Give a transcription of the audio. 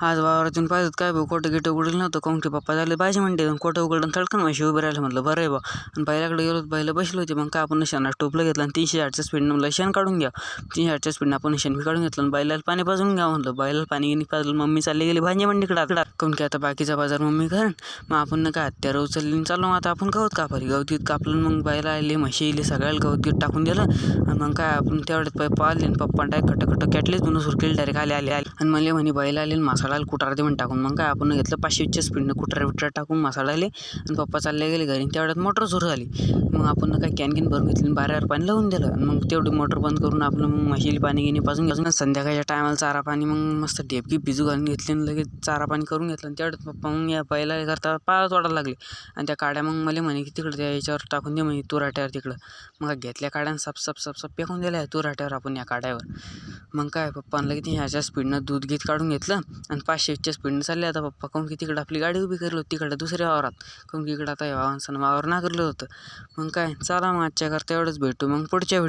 आज वावरातून पाहिजेत काय भाऊ कोटं गिटं उघडलं नव्हतं काऊन की पप्पा झाले पाहिजे म्हणते कोटं उघडलं थडकन म्हशी उभे राहिलं म्हटलं बरं आहे बा. आणि बैलाकडे गेलो पहिलं बसले होते मग काय आपण शेणाला टोपलं घेतलं आणि तीनशे आठच्या स्पीडनं म्हणलं शेण काढून घ्या. तीनशे आठच्या स्पीडनं आपण शेण बी काढून घेतलं आणि बैलाला पाणी पाजून घ्या म्हणलं. बैलाला पाणी गिनी पाजलं मम्मी चालली गेली भांजे मंडीकडे आकडा काऊन की आता. बाकीचा बाजार मम्मी करण मग आपण ना काय हत्यारं उचलली चाललो मग आता आपण गवत कापारी गवतीत कापलं मग बैला आले म्हशी आली सगळ्याला गवतीत टाकून दिलं. आणि मग काय आपण तेवढ्यात पप्पा आले आणि पप्पा डाय खट खट कॅटलेच म्हणून सुरकेल डायरेक्ट आले आले आले. आणि मला म्हणे बैला आले मासा मसाला कुटार देऊन टाकून. मग काय आपण घेतलं पाचशेच्या स्पीडनं कुटार विटार टाकून मसाला आले आणि पप्पा चालले गेले घरी. आणि तेवढ्यात मोटर सुरू झाली. मग आपण काय कॅन कॅन भरून घेतली आणि बाऱ्यावर पाणी लावून दिलं. आणि मग तेवढी मोटर बंद करून आपलं मग म्हशीला पाणी घेणे पासून घेऊन संध्याकाळच्या टायमाला चारा पाणी मग मस्त ढेपकी भिजू घालून घेतली आणि लगेच चारा पाणी करून घेतलं. आणि तेवढ्यात पप्पा मग या पहिला करता पाळत वाढायला लागले. आणि त्या काड्या मग मला म्हणे की तिकडं त्या याच्यावर टाकून दे म्हणे तुराट्यावर तिकडं. मग घेतल्या काड्यानं आणि सप सप सप सप फेकून दिल्या तुराट्यावर आपण या काड्यावर. मग काय पप्पानं लगेच ह्याच्या स्पीडनं दूध गीत काढून घेतलं आणि पाचशेच्या स्पीडनं चालले. आता पप्पा काहून की तिकडं आपली गाडी उभी करलो तिकडं दुसऱ्या वावरात. काऊन की इकडं आता या वावरानं वावर नाकरलं होतं. मग काय चला मग आजच्या करता एवढंच भेटू. मग पुढच्या